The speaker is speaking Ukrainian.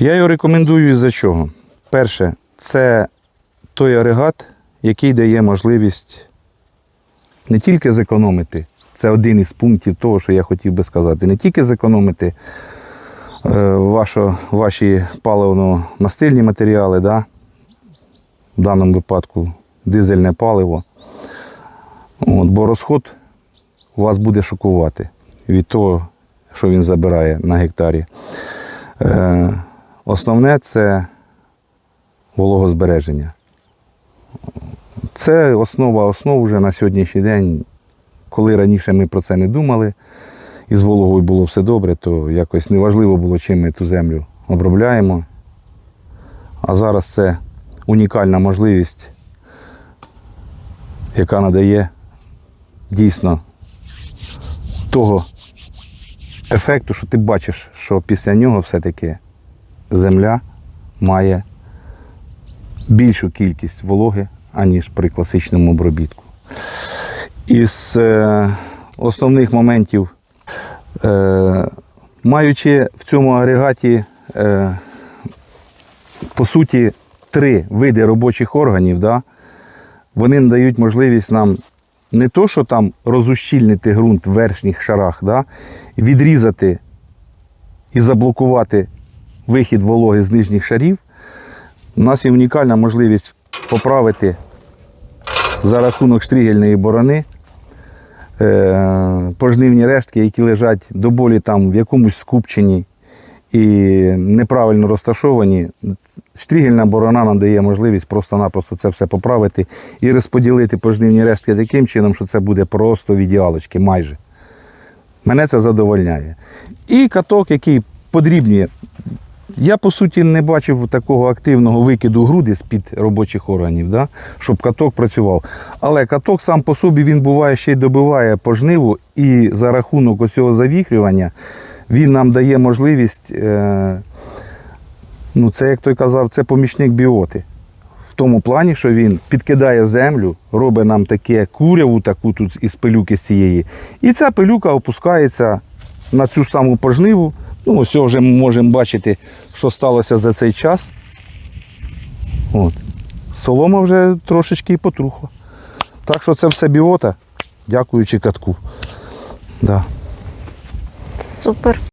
Я його рекомендую із-за чого. Перше, це той агрегат, який дає можливість не тільки зекономити, це один із пунктів того, що я хотів би сказати, не тільки зекономити е, вашо, ваші паливно-мастильні матеріали, да? в даному випадку дизельне паливо, От, бо розход вас буде шокувати від того, що він забирає на гектарі. Е, основне це вологозбереження. Це основа основ вже на сьогоднішній день. Коли раніше ми про це не думали, і з вологою було все добре, то якось неважливо було, чим ми ту землю обробляємо. А зараз це унікальна можливість, яка надає дійсно того ефекту, що ти бачиш, що після нього все-таки земля має більшу кількість вологи, аніж при класичному обробітку. Із е, основних моментів, е, маючи в цьому агрегаті, е, по суті, три види робочих органів, да, вони надають можливість нам не то, що там розущільнити ґрунт в верхніх шарах, да, відрізати і заблокувати вихід вологи з нижніх шарів, у нас є унікальна можливість поправити за рахунок штригельної борони е, пожнивні рештки, які лежать до болі там в якомусь скупченні і неправильно розташовані. Штригельна борона нам дає можливість просто-напросто це все поправити і розподілити пожнивні рештки таким чином, що це буде просто в ідеалочки майже. Мене це задовольняє. І каток, який подрібнює. Я, по суті, не бачив такого активного викиду груди з-під робочих органів, да? щоб каток працював. Але каток сам по собі він буває ще й добиває пожниву, і за рахунок оцього завіхрювання він нам дає можливість, е, ну це як той казав, це помічник біоти. В тому плані, що він підкидає землю, робить нам таке куряву, таку тут із пилюки з цієї. І ця пилюка опускається на цю саму пожниву. Ну, все вже можемо бачити, що сталося за цей час. От. Солома вже трошечки і потрухла. Так що це все біота, дякуючи катку. Да. Супер.